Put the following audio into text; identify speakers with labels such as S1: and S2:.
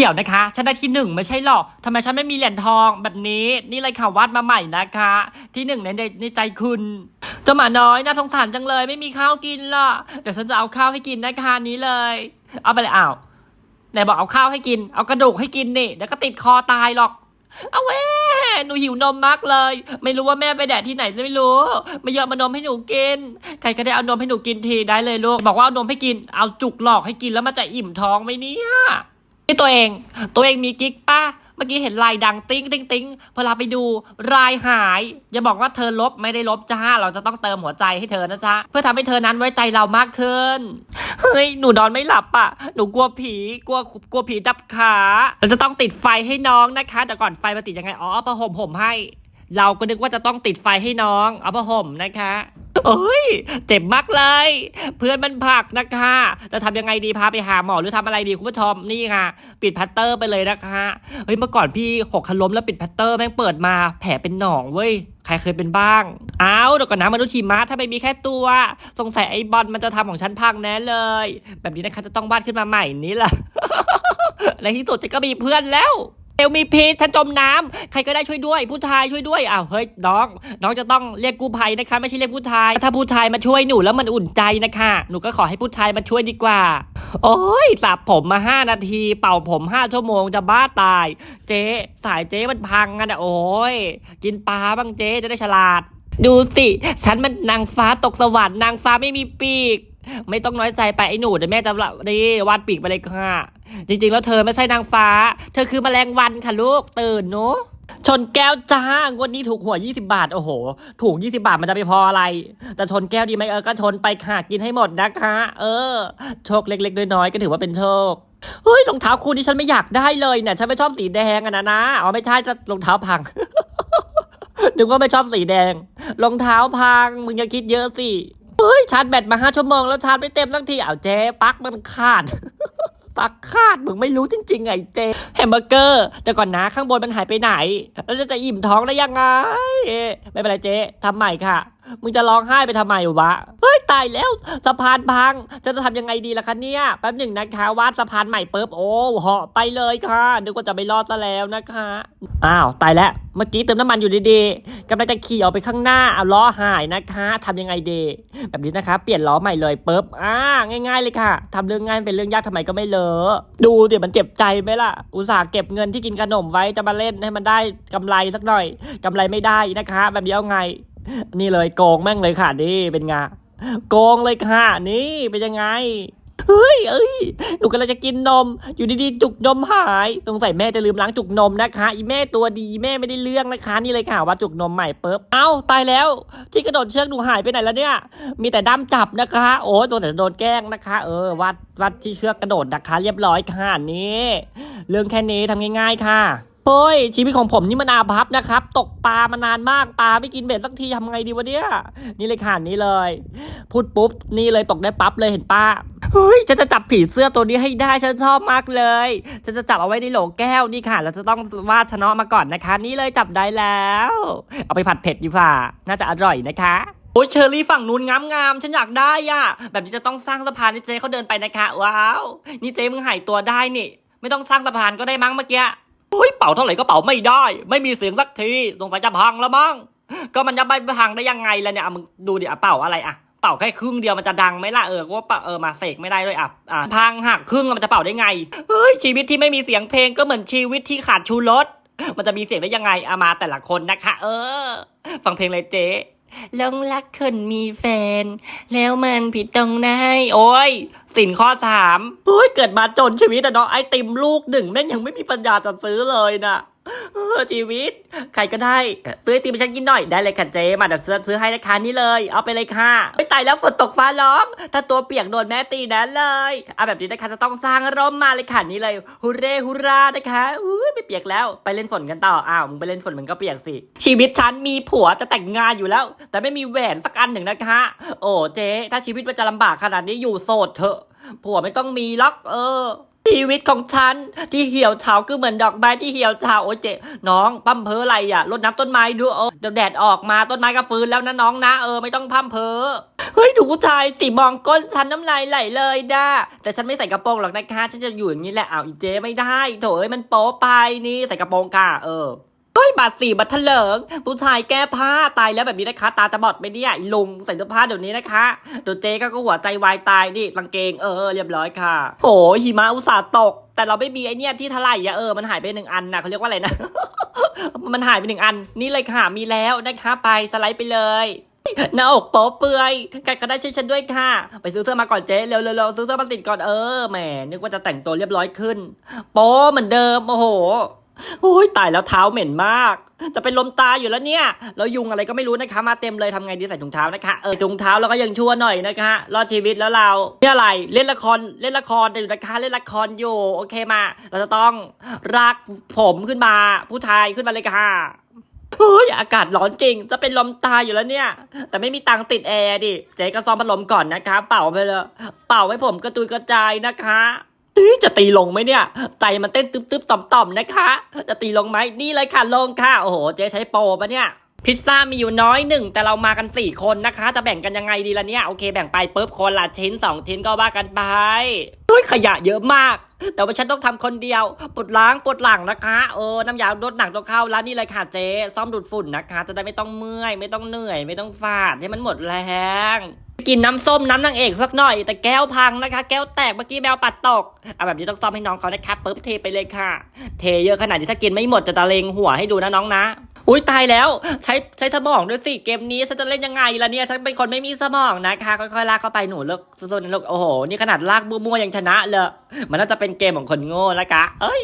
S1: เดี๋ยวนะคะ ฉันได้ที่หนึ่งไม่ใช่หรอกทำไมฉันไม่มีเหรียญทองแบบนี้ นี่เลยค่ะวาดมาใหม่นะคะ ที่หนึ่งในในใจคุณเจ้าหมาน้อยน่าสงสารจังเลย ไม่มีข้าวกินล่ะ เดี๋ยวฉันจะเอาข้าวให้กินนะคะนี้เลย เอาไปเลยอ้าวไหนบอกเอาข้าวให้กิน เอากระดูกให้กินนี่เดี๋ยวก็ติดคอตายหรอก เอาเว้หนูหิวนมมากเลย ไม่รู้ว่าแม่ไปแดดที่ไหนไม่รู้ ไม่ยอมมานมให้หนูกิน ใครก็ได้เอานมให้หนูกินทีได้เลยลูก บอกว่าเอานมให้กิน เอาจุกหลอกให้กินแล้วมันจะอิ่มท้องไหมเนี่ย นี่ตัวเอง ตัวเองมีกิ๊กป้าเมื่อกี้เห็นลายดังติ้งติ้งติ้งพอเราไปดูลายหาย อย่าบอกว่าเธอลบไม่ได้ลบจ้า เราจะต้องเติมหัวใจให้เธอนะจ๊ะ เพื่อทำให้เธอนั้นไว้ใจเรามากขึ้น เฮ้ย หนูนอนไม่หลับอะ หนูกลัวผี กลัวกลัวผีจับขา เราจะต้องติดไฟให้น้องนะคะ แต่ก่อนไฟมาติดยังไง อ๋อเอาผ้าห่มห่มให้ เราก็นึกว่าจะต้องติดไฟให้น้องเอาผ้าห่มนะคะเอ้ยเจ็บมากเลย เพื่อนมันผักนะคะ จะทำยังไงดีพาไปหาหมอหรือทำอะไรดีคุณผู้ชมนี่ค่ะ ปิดพัตเตอร์ไปเลยนะคะเฮ้ยเมื่อก่อนพี่หกคันล้มแล้วปิดพัตเตอร์แม่งเปิดมาแผลเป็นหนองเว้ยใครเคยเป็นบ้างอ้าวเดี๋ยวก่อนนะมนุษย์หิมะถ้าไม่มีแค่ตัว สงสัยไอ้บอลมันจะทำของฉันพังแน่เลย แบบนี้นะคะจะต้องวาดขึ้นมาใหม่นี้แหละในที่สุดฉันก็มีเพื่อนแล้ว เอลมีพีชฉันจมน้ำใครก็ได้ช่วยด้วย ผู้ชายช่วยด้วยอ้าวเฮ้ยน้อง น้องจะต้องเรียกกู้ภัยนะคะ ไม่ใช่เรียกผู้ชาย ถ้าผู้ชายมาช่วยหนูแล้วมันอุ่นใจนะคะ หนูก็ขอให้ผู้ชายมาช่วยดีกว่า โอ้ยสระผมมาห้านาที เป่าผมห้าชั่วโมงจะบ้าตาย เจ๊สายเจ๊มันพังกันอะโอ้ยกินปลาบ้างเจ๊จะได้ฉลาด ดูสิ ฉันมันนางฟ้าตกสวรรค์นางฟ้าไม่มีปีก ไม่ต้องน้อยใจไปไอ้หนูเดี๋ยวแม่จะนี่วาดปีกไปเลยค่ะ จริง ๆ แล้วเธอไม่ใช่นางฟ้า เธอคือแมลงวันค่ะลูกตื่นเนาะชนแก้วจ้างวันนี้ถูกหัวย20 บาท โอ้โห ถูก 20 บาทมันจะไปพออะไร แต่ชนแก้วดีไหมเออก็ชนไปค่ะกินให้หมดนะคะ เออ โชคเล็ก ๆ น้อยๆก็ถือว่าเป็นโชคเฮ้ยรองเท้าคู่นี้ฉันไม่อยากได้เลยเนี่ยฉันไม่ชอบสีแดงอะนะนะอ๋อไม่ใช่จะรองเท้าพังนึกว่าไม่ชอบสีแดงรองเท้าพังมึงอย่าคิดเยอะสิ เฮ้ยชาร์จแบตมาห้าชั่วโมงแล้วชาร์จไม่เต็มสักทีเอาเจ๊ปลั๊กมันขาดปลั๊กขาดมึงไม่รู้จริงๆไงเจ๊แฮมเบอร์เกอร์แต่ก่อนนะข้างบนมันหายไปไหน แล้วจะจะอิ่มท้องได้ยังไง ไม่เป็นไรเจ๊ทำใหม่ค่ะ มึงจะร้องไห้ไปทำไมวะ เฮ้ยตายแล้วสะพานพัง จะจะทำยังไงดีล่ะคะเนี่ยแป๊บหนึ่งนะคะวาดสะพานใหม่ปุ๊บโอ้เหาะไปเลยค่ะนึกว่าจะไม่รอดซะแล้วนะคะ อ้าวตายแล้วเมื่อกี้เติมน้ำมันอยู่ดีๆกำลังจะขี่ออกไปข้างหน้าเอาล้อหายนะคะทำยังไงดีแบบนี้นะคะ เปลี่ยนล้อใหม่เลยปุ๊บอ่าง่าย ๆเลยค่ะทำเรื่องง่ายเป็นเรื่องยากทำไมก็ไม่เลอะดูเดี๋ยวมันเจ็บใจไหมล่ะอุตส่าห์เก็บเงินที่กินขนมไว้จะมาเล่นให้มันได้กำไรสักหน่อยกำไรไม่ได้นะคะ แบบนี้เอาไง นี่เลยโกงแม่งเลยค่ะนี่เป็นไงโกงเลยค่ะ นี่เป็นยังไงเฮ้ยเอ้ยหนูกำลังจะกินนม อยู่ดีๆ จุกนมหายสงสัยแม่จะลืมล้างจุกนมนะคะ อีแม่ตัวดีแม่ไม่ได้เรื่องนะคะ นี่เลยค่ะว่าจุกนมใหม่ปุ๊บเอ้าตายแล้ว ที่กระโดดเชือกหนูหายไปไหนแล้วเนี่ย มีแต่ด้ามจับนะคะ โอ้ยตัวแต่โดนแกล้งนะคะ เออวัดวัดที่เชือกกระโดดนะคะ เรียบร้อยค่ะนี่เรื่องแค่นี้ทำง่าย ๆ ค่ะ เฮ้ยชีวิตของผมนี่มันอาภัพนะครับ ตกปลามานานมากปลาไม่กินเบ็ดสักทีทำไงดีวะเนี่ยนี่เลยค่ะนี่เลย พูดปุ๊บนี่เลยตกได้ปั๊บเลยเห็นป้าเฮ้ยฉันจะจับผีเสื้อตัวนี้ให้ได้ฉันชอบมากเลยฉันจะจับเอาไว้ในโหลแก้วนี่ค่ะ เราจะต้องวาดชนะมาก่อนนะคะ นี่เลยจับได้แล้ว เอาไปผัดเผ็ดดีกว่าน่าจะอร่อยนะคะโอ้ยเชอรี่ฝั่งนู้นงามงามๆฉันอยากได้อะแบบนี้จะต้องสร้างสะพานให้เจ๊เขาเดินไปนะคะ ว้าว นี่เจ๊มึงหายตัวได้นี่ ไม่ต้องสร้างสะพานก็ได้มั้งเมื่อกี้ โอ้ยเป่าเท่าไหร่ก็เป่าไม่ได้ ไม่มีเสียงสักที สงสัยจะพังแล้วมั้ง ก็มันจะไปพังได้ยังไงล่ะเนี่ยอะมึงดูดิอะเป่าอะไรอะ เป่าแค่ครึ่งเดียวมันจะดังไหมล่ะเออก็ว่าเป่าเออมาเสกไม่ได้ด้วยอะอะพังหักครึ่งแล้วมันจะเป่าได้ไง เฮ้ยชีวิตที่ไม่มีเสียงเพลงก็เหมือนชีวิตที่ขาดชูรส มันจะมีเสียงได้ยังไงเอามาแต่ละคนนะคะ เออ ฟังเพลงเลยเจ๊ลงรักคนมีแฟน แล้วมันผิดตรงไหนโอ้ย สินข้อสามเฮ้ยเกิดมาจนชีวิตอะเนาะไอติมลูกหนึ่งแม่งยังไม่มีปัญญาจะซื้อเลยนะเออชีวิต ใครก็ได้ ซื้อไอติมให้ฉันกินหน่อยได้เลยค่ะเจ๊มาเดี๋ยวซื้อให้นะคะนี่เลย เอาไปเลยค่ะไม่ตายแล้วฝนตกฟ้าร้อง ถ้าตัวเปียกโดนแม่ตีแน่เลยเอาแบบนี้นะคะจะต้องสร้างร่มมาเลยค่ะนี่เลยฮูเร่ฮูรานะคะอุ้ยไม่เปียกแล้วไปเล่นฝนกันต่ออ้าวมึงไปเล่นฝนมึงก็เปียกสิชีวิตฉันมีผัวจะแต่งงานอยู่แล้ว แต่ไม่มีแหวนสักอันหนึ่งนะคะ โอ้เจ๊ถ้าชีวิตมันจะลำบากขนาดนี้อยู่โสดเถอะผัวไม่ต้องมีล็อกเออ ชีวิตของฉัน ที่เหี่ยวเฉาคือเหมือนดอกไม้ที่เหี่ยวเฉาโอ้เจ๊น้องพั่มเพออะไรอะรดน้ำต้นไม้ดูเออเดี๋ยวแดดออกมาต้นไม้ก็ฟื้นแล้วนะน้องนะเออไม่ต้องพั่มเพอเฮ้ยดูผู้ชายสิมองก้นฉันน้ำลายไหลเลยด้าแต่ฉันไม่ใส่กระโปรงหรอกนะคะฉันจะอยู่อย่างนี้แหละอ้าวอีเจ๊ไม่ได้ โถเอ้ยมันโป๊ไปนี่ใส่กระโปรงค่ะเออ ฮ้ยบาทสี่บาทเถลิงผู้ชายแก้ผ้าตายแล้วแบบนี้นะคะ ตาจะบอดไปเนี่ยไอ้ลุงใส่เสื้อผ้าเดี๋ยวนี้นะคะเดี๋ยวเจ๊ก็หัวใจวายตายดิลังเกงเออเรียบร้อยค่ะโหหิมะอุตส่าห์ตก แต่เราไม่มีไอเนี่ยที่ทลายอะเออมันหายไปหนึ่งอันนะเขาเรียกว่าอะไรนะ มันหายไปหนึ่งอัน นี่เลยค่ะมีแล้วนะคะไปสไลด์ไปเลยหน้าอกโป๊เปื่อยกันก็ได้ช่วยฉันด้วยค่ะ ไปซื้อเสื้อมาก่อนเจ๊เร็วๆๆซื้อเสื้อมาติดก่อนเออแหมนึกว่าจะแต่งตัวเรียบร้อยขึ้น โป๊เหมือนเดิมโอ้โห โอ้ยตายแล้วเท้าเหม็นมาก จะเป็นลมตายอยู่แล้วเนี่ยแล้วยุงอะไรก็ไม่รู้นะคะ มาเต็มเลยทำไงดีใส่ถุงเท้านะคะเออถุงเท้าเราก็ยังชั่วหน่อยนะคะรอดชีวิตแล้วเราเนี่ยอะไรเล่นละครเล่นละครอยู่นะคะเล่นละครอยู่โอเคมา เราจะต้องรักผมขึ้นมา ผู้ชายขึ้นมาเลยค่ะเฮ้ยอากาศร้อนจริง จะเป็นลมตายอยู่แล้วเนี่ย แต่ไม่มีตังติดแอร์ดิ เจ๊ก็ซ่อมพัดลมก่อนนะคะ เป่าไปเลย เป่าให้ผมกระตุยกระจายนะคะ จะตีลงไหมเนี่ยใจมันเต้นตึบๆต่อมๆนะคะ จะตีลงไหมนี่เลยค่ะลงค่ะ โอ้โห เจ๊ใช้โปรปะเนี่ย พิซซ่ามีอยู่น้อยหนึ่งแต่เรามากันสี่คนนะคะ จะแบ่งกันยังไงดีล่ะเนี่ย โอเคแบ่งไปปุ๊บคนละชิ้นสองชิ้นก็ว่ากันไปเฮ้ยขยะเยอะมาก แต่ว่าฉันต้องทำคนเดียวปวดล้างปวดหลังนะคะเออน้ำยาลดหนังต้องเข้าแล้วนี่เลยค่ะเจ๊ซ่อมดูดฝุ่นนะคะ จะได้ไม่ต้องเมื่อย ไม่ต้องเหนื่อย ไม่ต้องฟาดให้มันหมดแรงกินน้ำส้มน้ำนางเอกสักหน่อย แต่แก้วพังนะคะ แก้วแตกเมื่อกี้แมวปัดตกเอาแบบนี้ต้องซ่อมให้น้องเขานะคะปุ๊บเทไปเลยค่ะ เทเยอะขนาดนี้ถ้ากินไม่หมดจะตะเลงหัวให้ดูนะน้องนะ อุ้ยตายแล้วใช้ใช้สมองด้วยสิเกมนี้ฉันจะเล่นยังไงล่ะเนี่ยฉันเป็นคนไม่มีสมองนะคะค่อยๆลากเข้าไปหนูเลิกสุดๆนะลูกโอ้โหนี่ขนาดลากมั่วๆยังชนะเลยมันน่าจะเป็นเกมของคนโง่ละกะเอ้ย